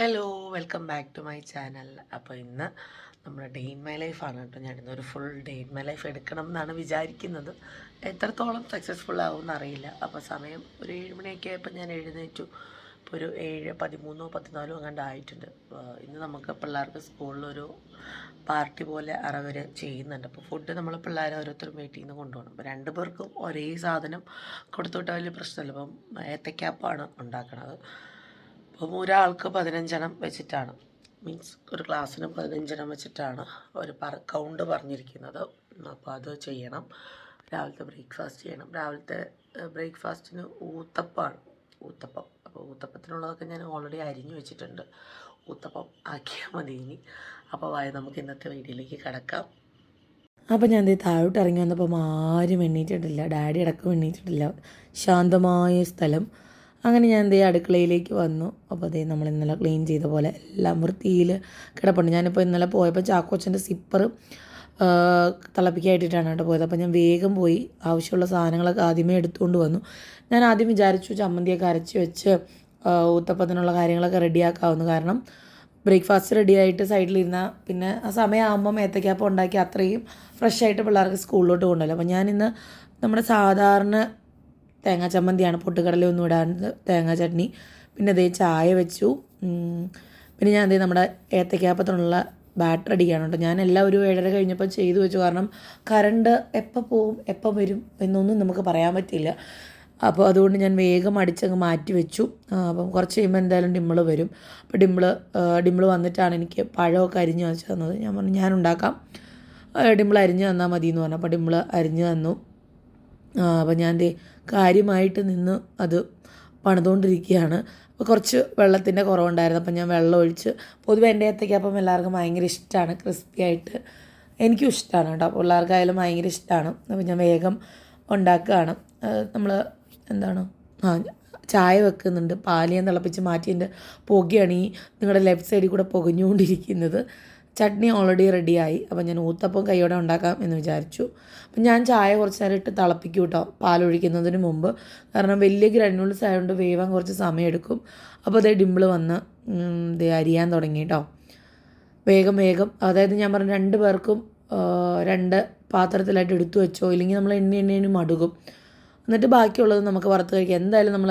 Hello welcome back to my channel അപ്പോൾ ഇന്ന് നമ്മുടെ ഡേ ഇൻ മൈ ലൈഫാണ് കേട്ടോ. ഞാൻ ഇന്നൊരു full day in my life എടുക്കണം എന്നാണ് വിചാരിക്കുന്നത്. എത്രത്തോളം സക്സസ്ഫുൾ ആവുമെന്ന് അറിയില്ല. അപ്പോൾ സമയം ഒരു ഏഴ് മണിയൊക്കെ ആയപ്പോൾ ഞാൻ എഴുന്നേറ്റു. ഇപ്പോൾ ഒരു ഏഴ് പതിമൂന്നോ പതിനാലോ അങ്ങാണ്ട് ആയിട്ടുണ്ട്. ഇന്ന് നമുക്ക് പിള്ളേർക്ക് സ്കൂളിലൊരു പാർട്ടി പോലെ അവർ ചെയ്യുന്നുണ്ട്. അപ്പോൾ ഫുഡ് നമ്മൾ പിള്ളേരെ ഓരോരുത്തരും വീട്ടിൽ നിന്ന് കൊണ്ടുപോകണം. അപ്പോൾ രണ്ട് പേർക്കും ഒരേ സാധനം കൊടുത്തുവിട്ടാൽ വലിയ പ്രശ്നമില്ല. അപ്പം ഏത്തക്കാപ്പാണ് ഉണ്ടാക്കണത്. അപ്പം ഒരാൾക്ക് പതിനഞ്ചെണ്ണം വെച്ചിട്ടാണ്. മീൻസ് ഒരു ക്ലാസ്സിന് പതിനഞ്ചെണ്ണം വെച്ചിട്ടാണ് ഒരു പറ കൗണ്ട് പറഞ്ഞിരിക്കുന്നത്. അപ്പോൾ അത് ചെയ്യണം. രാവിലത്തെ ബ്രേക്ക്ഫാസ്റ്റ് ചെയ്യണം. രാവിലത്തെ ബ്രേക്ക്ഫാസ്റ്റിന് ഊത്തപ്പമാണ് ഊത്തപ്പം. അപ്പോൾ ഊത്തപ്പത്തിനുള്ളതൊക്കെ ഞാൻ ഓൾറെഡി അരിഞ്ഞു വെച്ചിട്ടുണ്ട്. ഊത്തപ്പം ആക്കിയാൽ മതി ഇനി. അപ്പോൾ വായ നമുക്ക് ഇന്നത്തെ വീഡിയോയിലേക്ക് കിടക്കാം. അപ്പോൾ ഞാൻ താഴോട്ട് ഇറങ്ങി വന്നപ്പം ആരും എണ്ണീറ്റിട്ടില്ല. ഡാഡി അടക്കം എണ്ണീറ്റിട്ടില്ല. ശാന്തമായ സ്ഥലം. അങ്ങനെ ഞാൻ ദേ അടുക്കളയിലേക്ക് വന്നു. അപ്പോൾ അതേ നമ്മൾ ഇന്നലെ ക്ലീൻ ചെയ്ത പോലെ എല്ലാം വൃത്തിയിൽ കിടപ്പുണ്ട്. ഞാനിപ്പോൾ ഇന്നലെ പോയപ്പോൾ ചാക്കോച്ചന്റെ സിപ്പർ തിളപ്പിക്കായിട്ടിട്ടാണ് കേട്ടോ പോയത്. അപ്പോൾ ഞാൻ വേഗം പോയി ആവശ്യമുള്ള സാധനങ്ങളൊക്കെ ആദ്യമേ എടുത്തുകൊണ്ട് വന്നു. ഞാൻ ആദ്യം വിചാരിച്ചു ചമ്മന്തിയൊക്കെ അരച്ച് വെച്ച് ഊത്തപ്പത്തിനുള്ള കാര്യങ്ങളൊക്കെ റെഡിയാക്കാവുന്നു. കാരണം ബ്രേക്ക്ഫാസ്റ്റ് റെഡി ആയിട്ട് സൈഡിലിരുന്ന പിന്നെ ആ സമയമാകുമ്പോൾ ഏത്തക്കാപ്പം ഉണ്ടാക്കി അത്രയും ഫ്രഷ് ആയിട്ട് പിള്ളേർക്ക് സ്കൂളിലോട്ട് കൊണ്ടുവല്ലോ അപ്പോൾ ഞാനിന്ന് നമ്മുടെ സാധാരണ തേങ്ങാ ചമ്മന്തിയാണ് പൊട്ടുകടലൊന്നും ഇടാണ്ട് തേങ്ങാ ചട്നി. പിന്നെ അതേ ചായ വെച്ചു. പിന്നെ ഞാൻ അതേ നമ്മുടെ ഏത്തക്കാപ്പത്തിനുള്ള ബാറ്റർ അടിക്കുകയാണ് കേട്ടോ. ഞാൻ എല്ലാം ഒരു ഏഴര കഴിഞ്ഞപ്പോൾ ചെയ്തു വെച്ചു. കാരണം കറണ്ട് എപ്പോൾ പോവും എപ്പോൾ വരും എന്നൊന്നും നമുക്ക് പറയാൻ പറ്റില്ല അപ്പോൾ അതുകൊണ്ട് ഞാൻ വേഗം അടിച്ചങ്ങ് മാറ്റി വെച്ചു. അപ്പം കുറച്ച് കഴിയുമ്പോൾ എന്തായാലും ഡിമ്പിൾ വരും. അപ്പോൾ ഡിമ്പിൾ ഡിമ്പിൾ വന്നിട്ടാണ് എനിക്ക് പഴമൊക്കെ അരിഞ്ഞ് വെച്ച് തന്നത്. ഞാൻ പറഞ്ഞു ഞാൻ ഉണ്ടാക്കാം. ഡിമ്പിൾ അരിഞ്ഞ് തന്നാൽ മതി എന്ന് പറഞ്ഞു. അപ്പോൾ ഡിമ്പിൾ അരിഞ്ഞ് തന്നു. അപ്പോൾ ഞാൻ ദേ കാര്യമായിട്ട് നിന്ന് അത് പണിതുകൊണ്ടിരിക്കുകയാണ് അപ്പോൾ കുറച്ച് വെള്ളത്തിന്റെ കുറവുണ്ടായിരുന്നു. അപ്പോൾ ഞാൻ വെള്ളം ഒഴിച്ച് പൊതുവെ എന്റെ ഏത്തയ്ക്കപ്പം എല്ലാവർക്കും ഭയങ്കര ഇഷ്ടമാണ് ക്രിസ്പി ആയിട്ട് എനിക്കും ഇഷ്ടമാണ് കേട്ടോ. പിള്ളേർക്കായാലും ഭയങ്കര ഇഷ്ടമാണ് അപ്പോൾ ഞാൻ വേഗം ഉണ്ടാക്കുകയാണ്. നമ്മൾ എന്താണ്? ആ ചായ വെക്കുന്നുണ്ട്. പാലിയം തിളപ്പിച്ച് മാറ്റി എന്റെ പുകയാണ് ഈ നിങ്ങളുടെ ലെഫ്റ്റ് സൈഡിൽ കൂടെ പുകഞ്ഞുകൊണ്ടിരിക്കുന്നത്. ചട്നി ഓൾറെഡി റെഡിയായി അപ്പോൾ ഞാൻ ഊത്തപ്പം കൈയോടെ ഉണ്ടാക്കാം എന്ന് വിചാരിച്ചു. അപ്പം ഞാൻ ചായ കുറച്ച് നേരം ഇട്ട് തിളപ്പിക്കും കേട്ടോ പാലൊഴിക്കുന്നതിന് മുമ്പ്. കാരണം വലിയ ഗ്രനുൾസ് ആയതുകൊണ്ട് വേവാൻ കുറച്ച് സമയമെടുക്കും അപ്പോൾ അതേ ഡിമ്പിൾ വന്ന് ഇത് അരിയാൻ തുടങ്ങി കേട്ടോ വേഗം വേഗം. അതായത് ഞാൻ പറഞ്ഞു രണ്ട് പേർക്കും രണ്ട് പാത്രത്തിലായിട്ട് എടുത്തു വെച്ചോ ഇല്ലെങ്കിൽ നമ്മൾ എണ്ണ എണ്ണേനും മടുകും. എന്നിട്ട് ബാക്കിയുള്ളത് നമുക്ക് വറുത്ത് കഴിക്കാം. എന്തായാലും നമ്മൾ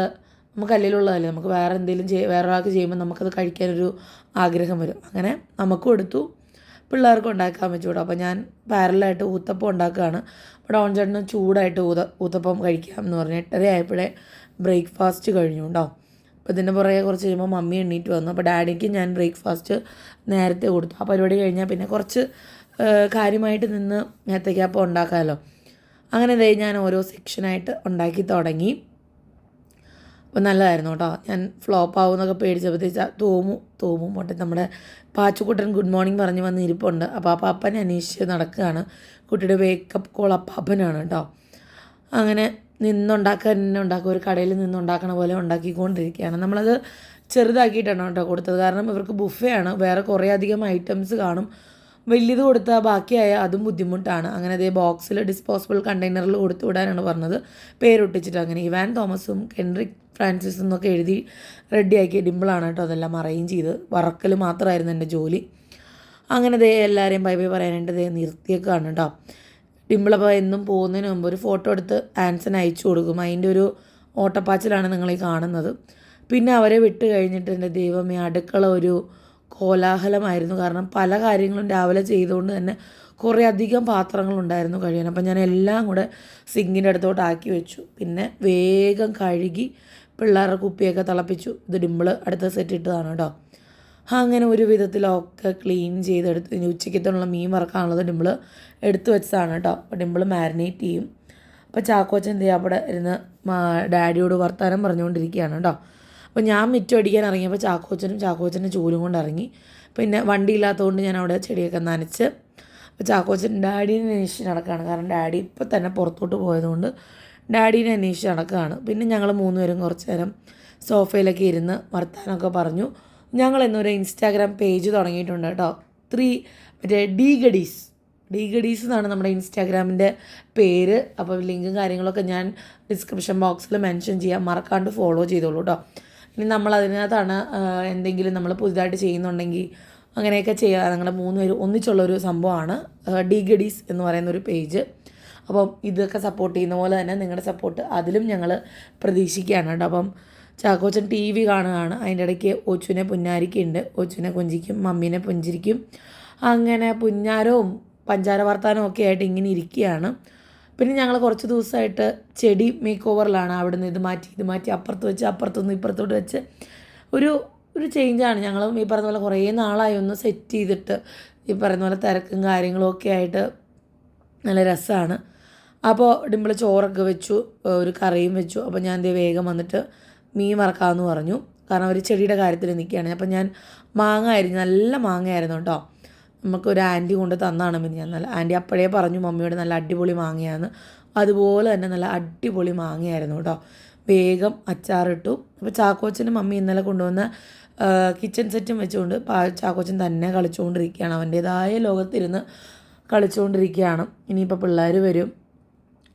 നമുക്ക് അല്ലേലുള്ളതല്ലേ. നമുക്ക് വേറെ എന്തെങ്കിലും ചെയ് വേറെ ഒരാൾക്ക് ചെയ്യുമ്പോൾ നമുക്കത് കഴിക്കാനൊരു ആഗ്രഹം വരും. അങ്ങനെ നമുക്കും എടുത്തു. പിള്ളേർക്കും ഉണ്ടാക്കാൻ വെച്ചുകൂടും അപ്പോൾ ഞാൻ പാരലായിട്ട് ഊത്തപ്പം ഉണ്ടാക്കുകയാണ്. അപ്പോൾ ഡോൺ ചേട്ടന് ചൂടായിട്ട് ഊത ഊത്തപ്പം കഴിക്കാം എന്ന് പറഞ്ഞ് എട്ടര ആയപ്പോഴേ ബ്രേക്ക്ഫാസ്റ്റ് കഴിഞ്ഞു കേട്ടോ അപ്പോൾ ഇതിന്റെ പുറകെ കുറച്ച് കഴിയുമ്പോൾ മമ്മി എണ്ണീറ്റ് വന്നു. അപ്പോൾ ഡാഡിക്ക് ഞാൻ ബ്രേക്ക്ഫാസ്റ്റ് നേരത്തെ കൊടുത്തു. ആ പരിപാടി കഴിഞ്ഞാൽ പിന്നെ കുറച്ച് കാര്യമായിട്ട് നിന്ന് ഏത്തയ്ക്കാപ്പം ഉണ്ടാക്കാമല്ലോ അങ്ങനെ ഇതായി ഞാൻ ഓരോ സെക്ഷനായിട്ട് ഉണ്ടാക്കി തുടങ്ങി. അപ്പോൾ നല്ലതായിരുന്നു കേട്ടോ. ഞാൻ ഫ്ലോപ്പ് ആവും എന്നൊക്കെ പേടിച്ചപ്പോഴത്തേക്ക് തോമു തോമു പോട്ടെ നമ്മുടെ പാച്ചുകുട്ടൻ ഗുഡ് മോർണിംഗ് പറഞ്ഞ് വന്ന് ഇരിപ്പുണ്ട്. അപ്പോൾ ആ പാപ്പനെ അന്വേഷിച്ച് നടക്കുകയാണ്. കുട്ടിയുടെ വേക്കപ്പ് കോൾ അപ്പാപ്പനാണ് കേട്ടോ. അങ്ങനെ നിന്നുണ്ടാക്കുക തന്നെ ഉണ്ടാക്കുക ഒരു കടയിൽ നിന്നുണ്ടാക്കണ പോലെ ഉണ്ടാക്കിക്കൊണ്ടിരിക്കുകയാണ്. നമ്മളത് ചെറുതാക്കിയിട്ടാണ് കേട്ടോ കൊടുത്തത്. കാരണം ഇവർക്ക് ബുഫേ ആണ്. വേറെ കുറേ അധികം ഐറ്റംസ് കാണും. വലിയത് കൊടുത്താൽ ബാക്കിയായ അതും ബുദ്ധിമുട്ടാണ്. അങ്ങനെ അതേ ബോക്സിൽ ഡിസ്പോസിബിൾ കണ്ടെയ്നറിൽ കൊടുത്തു വിടാനാണ് പറഞ്ഞത്. പേരൊട്ടിച്ചിട്ട് അങ്ങനെ ഇവാൻ തോമസും കെൻറിക് ഫ്രാൻസിസും എന്നൊക്കെ എഴുതി റെഡിയാക്കി ഡിമ്പിളാണ് കേട്ടോ അതെല്ലാം അറേഞ്ച് ചെയ്ത്. വറക്കൽ മാത്രമായിരുന്നു എന്റെ ജോലി. അങ്ങനെ ദേ എല്ലാവരെയും ബൈ ബൈ പറയാനായിട്ട് ദേ നിർത്തിയേക്കാണ് കേട്ടോ. ഡിമ്പിളപ്പോൾ എന്നും പോകുന്നതിന് മുമ്പ് ഒരു ഫോട്ടോ എടുത്ത് ആൻസൺ അയച്ചു കൊടുക്കും. അതിന്റെ ഒരു ഓട്ടപ്പാച്ചിലാണ് നിങ്ങൾ ഈ കാണുന്നത്. പിന്നെ അവരെ വിട്ട് കഴിഞ്ഞിട്ട് എന്റെ ദൈവമേ അടുക്കള ഒരു കോലാഹലമായിരുന്നു. കാരണം പല കാര്യങ്ങളും രാവിലെ ചെയ്തുകൊണ്ട് തന്നെ കുറേ അധികം പാത്രങ്ങളുണ്ടായിരുന്നു കഴിയാൻ. അപ്പം ഞാൻ എല്ലാം കൂടെ സിങ്കിന്റെ അടുത്തോട്ട് ആക്കി വെച്ചു. പിന്നെ വേഗം കഴുകി പിള്ളേരുടെ കുപ്പിയൊക്കെ തിളപ്പിച്ചു. ഇത് ഡിമ്പിൾ അടുത്ത സെറ്റ് ഇട്ടതാണ് കേട്ടോ. അങ്ങനെ ഒരു വിധത്തിലൊക്കെ ക്ലീൻ ചെയ്തെടുത്ത് ഇനി ഉച്ചയ്ക്കത്തുള്ള മീൻ വറക്കാനുള്ളത് ഡിമ്പിൾ എടുത്തു വെച്ചതാണ് കേട്ടോ. അപ്പോൾ ഡിമ്പിൾ മാരിനേറ്റ് ചെയ്യും. അപ്പോൾ ചാക്കോച്ചൻ എന്ത് ചെയ്യുക അവിടെ ഇരുന്ന് ഡാഡിയോട് വർത്താനം പറഞ്ഞുകൊണ്ടിരിക്കുകയാണ് കേട്ടോ. അപ്പോൾ ഞാൻ മിറ്റം അടിക്കാൻ ഇറങ്ങിയപ്പോൾ ചാക്കോച്ചനും ചാക്കോച്ചന്റെ ചൂലും കൊണ്ട് ഇറങ്ങി. പിന്നെ വണ്ടി ഇല്ലാത്തതുകൊണ്ട് ഞാൻ അവിടെ ചെടിയൊക്കെ നനച്ച്. അപ്പോൾ ചാക്കോച്ചൻ ഡാഡീനെ അന്വേഷിച്ച് നടക്കുകയാണ് കാരണം ഡാഡി ഇപ്പോൾ തന്നെ പുറത്തോട്ട് പോയതുകൊണ്ട് ഡാഡീനെ അന്വേഷിച്ച് നടക്കുകയാണ് പിന്നെ ഞങ്ങൾ മൂന്നുപേരും കുറച്ച് നേരം സോഫയിലൊക്കെ ഇരുന്ന് വർത്താനമൊക്കെ പറഞ്ഞു. ഞങ്ങൾ എന്നൊരു ഇൻസ്റ്റാഗ്രാം പേജ് തുടങ്ങിയിട്ടുണ്ട് കേട്ടോ. ത്രീ മറ്റേ ഡി ഗഡീസ്. ഡി ഗഡീസ് എന്നാണ് നമ്മുടെ ഇൻസ്റ്റാഗ്രാമിന്റെ പേര്. അപ്പോൾ ലിങ്കും കാര്യങ്ങളൊക്കെ ഞാൻ ഡിസ്ക്രിപ്ഷൻ ബോക്സിൽ മെൻഷൻ ചെയ്യാം. മറക്കാണ്ട് ഫോളോ ചെയ്തോളൂ കേട്ടോ. ഇനി നമ്മൾ അതിനകത്താണ് എന്തെങ്കിലും നമ്മൾ പുതുതായിട്ട് ചെയ്യുന്നുണ്ടെങ്കിൽ അങ്ങനെയൊക്കെ ചെയ്യുക ഞങ്ങളുടെ മൂന്ന് പേര് ഒന്നിച്ചുള്ളൊരു സംഭവമാണ് ഡി ഗഡീസ് എന്ന് പറയുന്ന ഒരു പേജ്. അപ്പം ഇതൊക്കെ സപ്പോർട്ട് ചെയ്യുന്ന പോലെ തന്നെ നിങ്ങളുടെ സപ്പോർട്ട് അതിലും ഞങ്ങൾ പ്രതീക്ഷിക്കുകയാണ് കേട്ടോ. അപ്പം ചാക്കോച്ചൻ ടി വി കാണുകയാണ്. അതിന്റെ ഇടയ്ക്ക് ഒച്ചുവിനെ പുന്നാരിക്കുണ്ട്. ഒച്ചുവിനെ കൊഞ്ചിക്കും മമ്മീനെ പുഞ്ചിരിക്കും. അങ്ങനെ പുഞ്ഞാരവും പഞ്ചാര വർത്താനവും ഒക്കെ ആയിട്ട് ഇങ്ങനെ ഇരിക്കുകയാണ്. പിന്നെ ഞങ്ങൾ കുറച്ച് ദിവസമായിട്ട് ചെടി മേക്ക് ഓവറിലാണ് അവിടെ നിന്ന് ഇത് മാറ്റി ഇത് മാറ്റി അപ്പുറത്ത് വെച്ച് അപ്പുറത്തുനിന്ന് ഇപ്പുറത്തോട്ട് വെച്ച്. ഒരു ഒരു ചേഞ്ചാണ് ഞങ്ങളും ഈ പറയുന്ന പോലെ കുറേ നാളായി ഒന്ന് സെറ്റ് ചെയ്തിട്ട് ഈ പറയുന്ന പോലെ തിരക്കും കാര്യങ്ങളും ഒക്കെ ആയിട്ട് നല്ല രസമാണ് അപ്പോൾ ഡിമ്പിൾ ചോറൊക്കെ വെച്ചു ഒരു കറിയും വെച്ചു. അപ്പോൾ ഞാൻ ദേ വേഗം വന്നിട്ട് മീൻ വറക്കാമെന്ന് പറഞ്ഞു. കാരണം ഒരു ചെടിയുടെ കാര്യത്തിൽ നിൽക്കുകയാണ് അപ്പോൾ ഞാൻ മാങ്ങ ആയിരുന്നു നല്ല മാങ്ങയായിരുന്നു കേട്ടോ നമുക്കൊരു ആന്റി കൊണ്ട് തന്നാണ് മിനിഞ്ഞാൽ നല്ല ആന്റി അപ്പോഴേ പറഞ്ഞു മമ്മിയോട് നല്ല അടിപൊളി മാങ്ങയാണ്. അതുപോലെ തന്നെ നല്ല അടിപൊളി മാങ്ങയായിരുന്നു കേട്ടോ. വേഗം അച്ചാറിട്ടു. അപ്പോൾ ചാക്കോച്ചനും മമ്മി ഇന്നലെ കൊണ്ടുവന്ന കിച്ചൺ സെറ്റും വെച്ചുകൊണ്ട് ചാക്കോച്ചൻ തന്നെ കളിച്ചുകൊണ്ടിരിക്കുകയാണ് അവന്റേതായ ലോകത്തിരുന്ന് കളിച്ചുകൊണ്ടിരിക്കുകയാണ് ഇനിയിപ്പോൾ പിള്ളേർ വരും.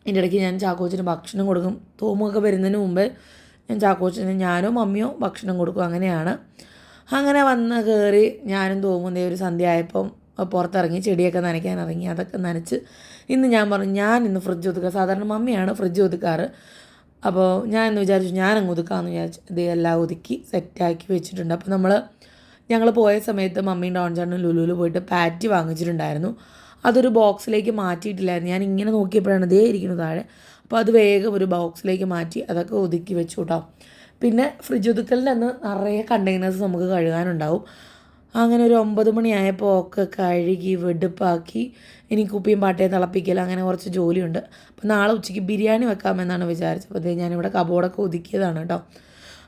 ഇതിന്റെ ഇടയ്ക്ക് ഞാൻ ചാക്കോച്ചിന് ഭക്ഷണം കൊടുക്കും. തോമൊക്കെ വരുന്നതിന് മുമ്പേ ഞാൻ ചാക്കോച്ചിന് ഞാനോ മമ്മിയോ ഭക്ഷണം കൊടുക്കും. അങ്ങനെയാണ്. അങ്ങനെ വന്ന് കയറി ഞാനും തോമും ദേ ഒരു സന്ധ്യ ആയപ്പം പുറത്തിറങ്ങി ചെടിയൊക്കെ നനയ്ക്കാൻ ഇറങ്ങി അതൊക്കെ നനച്ച് ഇന്ന് ഞാൻ പറഞ്ഞു ഞാൻ ഇന്ന് ഫ്രിഡ്ജ് ഒതുക്കുക സാധാരണ മമ്മിയാണ് ഫ്രിഡ്ജ് ഒതുക്കാറ്. അപ്പോൾ ഞാൻ ഇന്ന് വിചാരിച്ചു ഞാനങ്ങ് ഒതുക്കാമെന്ന് വിചാരിച്ചു. ഇത് എല്ലാം ഒതുക്കി സെറ്റാക്കി വെച്ചിട്ടുണ്ട്. അപ്പോൾ നമ്മൾ ഞങ്ങൾ പോയ സമയത്ത് മമ്മിയും ഡോൺചാണ്ടും ലുലുവിൽ പോയിട്ട് പാറ്റി വാങ്ങിച്ചിട്ടുണ്ടായിരുന്നു. അതൊരു ബോക്സിലേക്ക് മാറ്റിയിട്ടില്ലായിരുന്നു. ഞാൻ ഇങ്ങനെ നോക്കിയപ്പോഴാണ് ഇതേ ഇരിക്കുന്നു താഴെ. അപ്പോൾ അത് വേഗം ഒരു ബോക്സിലേക്ക് മാറ്റി അതൊക്കെ ഒതുക്കി വെച്ചു കേട്ടോ. പിന്നെ ഫ്രിഡ്ജ് ഒതുക്കലിന്റെ അന്ന് നിറയെ കണ്ടെയ്നേഴ്സ് നമുക്ക് കഴുകാനുണ്ടാവും. അങ്ങനെ ഒരു ഒമ്പത് മണിയായപ്പോൾ ഒക്കെ കഴുകി വെടുപ്പാക്കി ഇനി കുപ്പിയും പാട്ടയും തിളപ്പിക്കൽ അങ്ങനെ കുറച്ച് ജോലിയുണ്ട്. അപ്പോൾ നാളെ ഉച്ചയ്ക്ക് ബിരിയാണി വെക്കാമെന്നാണ് വിചാരിച്ചത്. അപ്പോൾ അതേ ഞാനിവിടെ കബോർഡൊക്കെ ഒതുക്കിയതാണ് കേട്ടോ.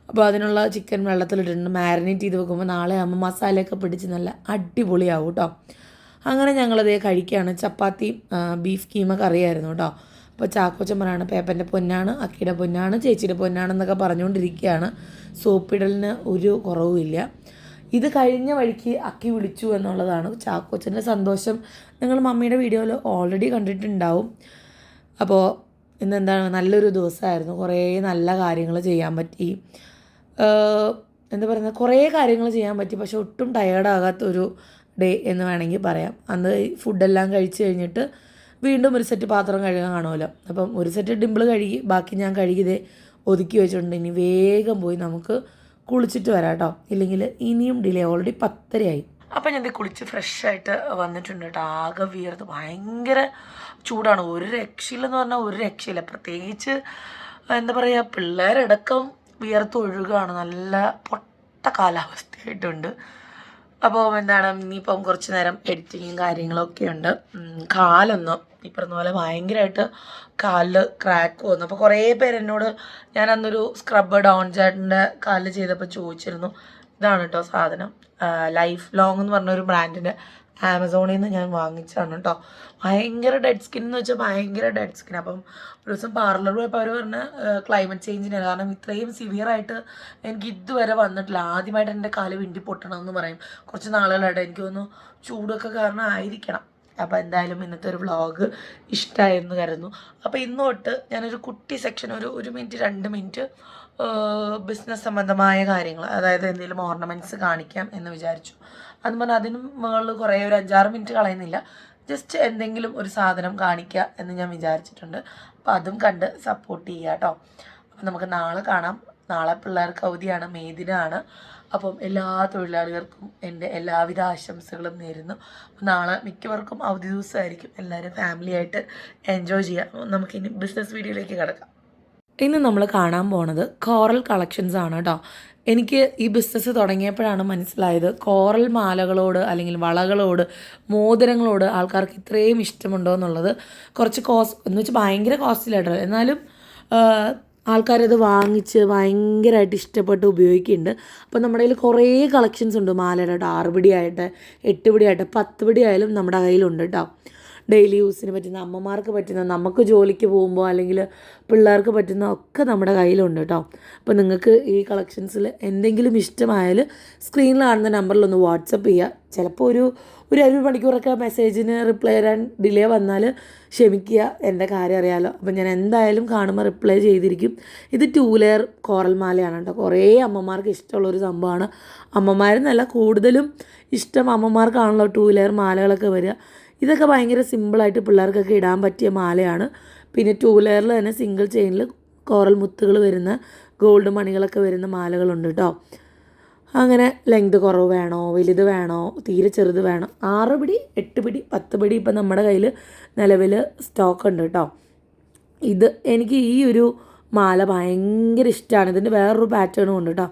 അപ്പോൾ അതിനുള്ള ചിക്കൻ വെള്ളത്തിലിട്ടിട്ടുണ്ട്. മാരിനേറ്റ് ചെയ്ത് വെക്കുമ്പോൾ നാളെ ആകുമ്പോൾ മസാലയൊക്കെ പിടിച്ച് നല്ല അടിപൊളിയാവും കേട്ടോ. അങ്ങനെ ഞങ്ങളത് കഴിക്കുകയാണ് ചപ്പാത്തി ബീഫ് കീമ കറിയായിരുന്നു കേട്ടോ. അപ്പോൾ ചാക്കോച്ചൻ പറയാണ് പേപ്പന്റെ പൊന്നാണ് അക്കിയുടെ പൊന്നാണ് ചേച്ചിയുടെ പൊന്നാണെന്നൊക്കെ പറഞ്ഞുകൊണ്ടിരിക്കുകയാണ്. സോപ്പിടലിന് ഒരു കുറവുമില്ല ഇത് കഴിഞ്ഞ വഴിക്ക് അക്കി വിളിച്ചു എന്നുള്ളതാണ് ചാക്കോച്ചന്റെ സന്തോഷം. നിങ്ങൾ മമ്മിയുടെ വീഡിയോയിൽ ഓൾറെഡി കണ്ടിട്ടുണ്ടാവും. അപ്പോൾ ഇന്നെന്താണ്? നല്ലൊരു ദിവസമായിരുന്നു. കുറേ നല്ല കാര്യങ്ങൾ ചെയ്യാൻ പറ്റി. എന്താ പറയുന്നത്? കുറേ കാര്യങ്ങൾ ചെയ്യാൻ പറ്റി. പക്ഷെ ഒട്ടും ടയേർഡാകാത്തൊരു ഡേ എന്ന് വേണമെങ്കിൽ പറയാം. അന്ന് ഫുഡെല്ലാം കഴിച്ച് കഴിഞ്ഞിട്ട് വീണ്ടും ഒരു സെറ്റ് പാത്രം കഴുകാൻ കാണുമല്ലോ. അപ്പം ഒരു സെറ്റ് ഡിമ്പിൾ കഴുകി ബാക്കി ഞാൻ കഴുകിയതേ ഒതുക്കി വെച്ചിട്ടുണ്ട്. ഇനി വേഗം പോയി നമുക്ക് കുളിച്ചിട്ട് വരാം കേട്ടോ. ഇല്ലെങ്കിൽ ഇനിയും ഡിലേ ഓൾറെഡി പത്തരയായി. അപ്പം ഞാൻ കുളിച്ച് ഫ്രഷ് ആയിട്ട് വന്നിട്ടുണ്ട് കേട്ടോ. ആകെ വിയർത്ത്. ഭയങ്കര ചൂടാണ്. ഒരു രക്ഷയില്ലെന്ന് പറഞ്ഞാൽ ഒരു രക്ഷയില്ല. പ്രത്യേകിച്ച് എന്താ പറയുക പിള്ളേരടക്കം വിയർത്ത് ഒഴുകാണ്. നല്ല പൊട്ട കാലാവസ്ഥയായിട്ടുണ്ട്. അപ്പോൾ എന്താണ് ഇനിയിപ്പം കുറച്ച് നേരം എഡിറ്റിങ്ങും കാര്യങ്ങളൊക്കെ ഉണ്ട്. കാലൊന്നും ഈ പറഞ്ഞ പോലെ ഭയങ്കരമായിട്ട് കാലിൽ ക്രാക്ക് വന്നു. അപ്പോൾ കുറേ പേര് എന്നോട് ഞാൻ അന്നൊരു സ്ക്രബ്ബ് ഡൗൺ ചേട്ടന്റെ കാലിൽ ചെയ്തപ്പോൾ ചോദിച്ചിരുന്നു. ഇതാണ് കേട്ടോ സാധനം. ലൈഫ് ലോങ് എന്ന് പറഞ്ഞൊരു ബ്രാൻഡിന്റെ ആമസോണിൽ നിന്ന് ഞാൻ വാങ്ങിച്ചതാണ് കേട്ടോ. ഭയങ്കര ഡെഡ് സ്കിൻ എന്ന് വെച്ചാൽ ഭയങ്കര ഡെഡ് സ്കിൻ അപ്പം ഒരു ദിവസം പാർലർ പോയപ്പോൾ അവർ പറഞ്ഞ ക്ലൈമറ്റ് ചേഞ്ചിനാണ് കാരണം ഇത്രയും സിവിയർ ആയിട്ട് എനിക്ക് ഇതുവരെ വന്നിട്ടില്ല. ആദ്യമായിട്ട് എന്റെ കാൽ വിണ്ടി പൊട്ടണം എന്ന് പറയും. കുറച്ച് നാളുകളായിട്ട് എനിക്ക് തോന്നുന്നു ചൂടൊക്കെ കാരണം ആയിരിക്കണം അപ്പോൾ എന്തായാലും ഇന്നത്തെ ഒരു വ്ളോഗ് ഇഷ്ടമായിരുന്നു കരുതുന്നു. അപ്പോൾ ഇന്ന് തൊട്ട് ഞാനൊരു കുട്ടി സെക്ഷൻ ഒരു ഒരു മിനിറ്റ് രണ്ട് മിനിറ്റ് ബിസിനസ് സംബന്ധമായ കാര്യങ്ങൾ അതായത് എന്തെങ്കിലും ഓർണമെന്റ്സ് കാണിക്കാം എന്ന് വിചാരിച്ചു. അത് പറഞ്ഞാൽ അതിനും മുകളിൽ കുറേ ഒരു അഞ്ചാറ് മിനിറ്റ് കളയുന്നില്ല. ജസ്റ്റ് എന്തെങ്കിലും ഒരു സാധനം കാണിക്കുക എന്ന് ഞാൻ വിചാരിച്ചിട്ടുണ്ട്. അപ്പോൾ അതും കണ്ട് സപ്പോർട്ട് ചെയ്യുക കേട്ടോ അപ്പം നമുക്ക് നാളെ കാണാം. നാളെ പിള്ളേർക്ക് അവധിയാണ് മെയ്ദിനാണ് അപ്പം എല്ലാ തൊഴിലാളികൾക്കും എന്റെ എല്ലാവിധ ആശംസകളും നേരുന്നു. നാളെ മിക്കവർക്കും അവധി ദിവസമായിരിക്കും. എല്ലാവരും ഫാമിലിയായിട്ട് എൻജോയ് ചെയ്യാം. നമുക്കിനി ബിസിനസ് വീഡിയോയിലേക്ക് കിടക്കാം. ഇന്ന് നമ്മൾ കാണാൻ പോണത് കോറൽ കളക്ഷൻസ് ആണ് കേട്ടോ എനിക്ക് ഈ ബിസിനസ് തുടങ്ങിയപ്പോഴാണ് മനസ്സിലായത് കോറൽ മാലകളോട് അല്ലെങ്കിൽ വളകളോട് മോതിരങ്ങളോട് ആൾക്കാർക്ക് ഇത്രയും ഇഷ്ടമുണ്ടോ എന്നുള്ളത്. കുറച്ച് കോസ്റ്റ് എന്ന് വെച്ചാൽ ഭയങ്കര കോസ്റ്റ്ലി ആയിട്ടോ എന്നാലും ആൾക്കാരത് വാങ്ങിച്ച് ഭയങ്കരമായിട്ട് ഇഷ്ടപ്പെട്ട് ഉപയോഗിക്കുന്നുണ്ട്. അപ്പോൾ നമ്മുടെ കയ്യിൽ കുറേ കളക്ഷൻസ് ഉണ്ട്. മാലയുടെ ആറുപടി ആറ് പിടി ആയിട്ട് എട്ട് പിടി ആയിട്ട് പത്ത് പിടി ആയാലും നമ്മുടെ കയ്യിലുണ്ട് കേട്ടോ ഡെയിലി യൂസിന് പറ്റുന്ന അമ്മമാർക്ക് പറ്റുന്ന നമുക്ക് ജോലിക്ക് പോകുമ്പോൾ അല്ലെങ്കിൽ പിള്ളേർക്ക് പറ്റുന്ന ഒക്കെ നമ്മുടെ കയ്യിലുണ്ട് കേട്ടോ അപ്പോൾ നിങ്ങൾക്ക് ഈ കളക്ഷൻസിൽ എന്തെങ്കിലും ഇഷ്ടമായാൽ സ്ക്രീനിൽ കാണുന്ന നമ്പറിലൊന്ന് വാട്സപ്പ് ചെയ്യുക ചിലപ്പോൾ ഒരു ഒരു അര മണിക്കൂറൊക്കെ മെസ്സേജിന് റിപ്ലൈ തരാൻ ഡിലേ വന്നാൽ ക്ഷമിക്കുക എന്റെ കാര്യം അറിയാമല്ലോ അപ്പം ഞാൻ എന്തായാലും കാണുമ്പോൾ റിപ്ലൈ ചെയ്തിരിക്കും. ഇത് ടൂ ലെയർ കോറൽ മാലയാണ് കേട്ടോ കുറേ അമ്മമാർക്ക് ഇഷ്ടമുള്ളൊരു സംഭവമാണ്. അമ്മമാരെന്നല്ല കൂടുതലും ഇഷ്ടം അമ്മമാർക്കാണല്ലോ ടൂ ലെയർ മാലകളൊക്കെ വരിക. ഇതൊക്കെ ഭയങ്കര സിമ്പിളായിട്ട് പിള്ളേർക്കൊക്കെ ഇടാൻ പറ്റിയ മാലയാണ്. പിന്നെ ടൂ ലെയറിൽ തന്നെ സിംഗിൾ ചെയിനിൽ കോറൽ മുത്തുകൾ വരുന്ന ഗോൾഡ് മണികളൊക്കെ വരുന്ന മാലകളുണ്ട് കേട്ടോ അങ്ങനെ ലെങ്ത് കുറവ് വേണോ വലുത് വേണോ തീരെ ചെറുത് വേണോ? ആറ് പിടി എട്ട് പിടി പത്ത് പിടി ഇപ്പം നമ്മുടെ കയ്യിൽ നിലവിൽ സ്റ്റോക്ക് ഉണ്ട് കേട്ടോ ഇത് എനിക്ക് ഈ ഒരു മാല ഭയങ്കര ഇഷ്ടമാണ് ഇതിന്റെ വേറൊരു പാറ്റേണും ഉണ്ട് കേട്ടോ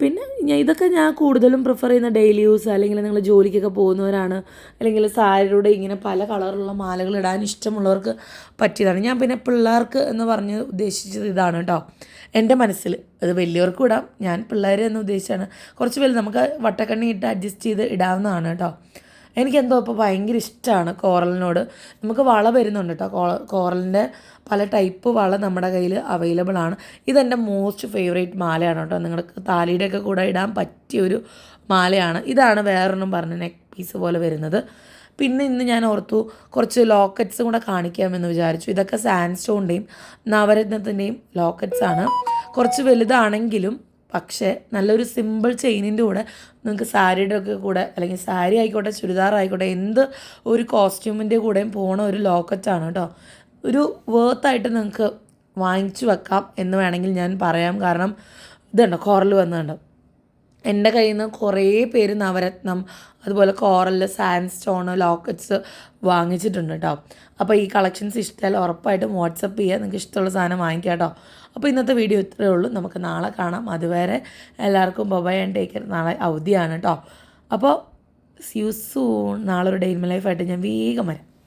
പിന്നെ ഞാൻ ഇതൊക്കെ ഞാൻ കൂടുതലും പ്രിഫർ ചെയ്യുന്ന ഡെയിലി യൂസ് അല്ലെങ്കിൽ നിങ്ങൾ ജോലിക്കൊക്കെ പോകുന്നവരാണ്. അല്ലെങ്കിൽ സാരിയുടെ ഇങ്ങനെ പല കളറുള്ള മാലകൾ ഇടാൻ ഇഷ്ടമുള്ളവർക്ക് പറ്റിയതാണ്. ഞാൻ പിന്നെ പിള്ളേർക്ക് എന്ന് പറഞ്ഞ് ഉദ്ദേശിച്ചത് ഇതാണ് കേട്ടോ എന്റെ മനസ്സിൽ അത് വലിയവർക്കും ഇടാം. ഞാൻ പിള്ളേർ എന്ന് ഉദ്ദേശിച്ചാണ്. കുറച്ച് വലിയ നമുക്ക് വട്ടക്കണ്ണി ഇട്ട് അഡ്ജസ്റ്റ് ചെയ്ത് ഇടാവുന്നതാണ് കേട്ടോ എനിക്കെന്തോ ഇപ്പോൾ ഭയങ്കര ഇഷ്ടമാണ് കോറലിനോട്. നമുക്ക് വള വരുന്നുണ്ട് കേട്ടോ കോ കോറലിന്റെ പല ടൈപ്പ് വള നമ്മുടെ കയ്യിൽ അവൈലബിൾ ആണ്. ഇതെന്റെ മോസ്റ്റ് ഫേവറേറ്റ് മാലയാണ് കേട്ടോ നിങ്ങൾക്ക് താലിയുടെയൊക്കെ കൂടെ ഇടാൻ പറ്റിയ ഒരു മാലയാണ്. ഇതാണ് വേറൊന്നും പറഞ്ഞ നെക്ക് പീസ് പോലെ വരുന്നത്. പിന്നെ ഇന്ന് ഞാൻ ഓർത്തു കുറച്ച് ലോക്കറ്റ്സും കൂടെ കാണിക്കാമെന്ന് വിചാരിച്ചു. ഇതൊക്കെ സാൻഡ് സ്റ്റോണിന്റെയും നവരത്നത്തിന്റെയും ലോക്കറ്റ്സ് ആണ് കുറച്ച് വലുതാണെങ്കിലും പക്ഷേ നല്ലൊരു സിമ്പിൾ ചെയിനിന്റെ കൂടെ നിങ്ങൾക്ക് സാരിയുടെ ഒക്കെ കൂടെ അല്ലെങ്കിൽ സാരി ആയിക്കോട്ടെ ചുരിദാർ ആയിക്കോട്ടെ എന്ത് ഒരു കോസ്റ്റ്യൂമിന്റെ കൂടെയും പോണ ഒരു ലോക്കറ്റാണ് കേട്ടോ. ഒരു വേർത്തായിട്ട് നിങ്ങൾക്ക് വാങ്ങിച്ചു വെക്കാം എന്ന് വേണമെങ്കിൽ ഞാൻ പറയാം. കാരണം ഇതുണ്ടോ കോറൽ വന്നുണ്ട് എന്റെ കയ്യിൽ നിന്ന് കുറേ പേര് നവരത്നം അതുപോലെ കോറൽ സാൻഡ് സ്റ്റോൺ ലോക്കറ്റ്സ് വാങ്ങിച്ചിട്ടുണ്ട് കേട്ടോ. അപ്പോൾ ഈ കളക്ഷൻസ് ഇഷ്ടമല്ല ഉറപ്പായിട്ടും വാട്സപ്പ് ചെയ്യുക നിങ്ങൾക്ക് ഇഷ്ടമുള്ള സാധനം വാങ്ങിക്കാം കേട്ടോ. അപ്പോൾ ഇന്നത്തെ വീഡിയോ ഇത്രയേ ഉള്ളൂ. നമുക്ക് നാളെ കാണാം. അതുവരെ എല്ലാവർക്കും ബൊബൈ ആൻഡ് ടേക്കർ നാളെ അവധിയാണ് കേട്ടോ. അപ്പോൾ സ്യൂസൂൺ നാളെ ഒരു ഡെയിൽമ ലൈഫായിട്ട് ഞാൻ വേഗം വരാം.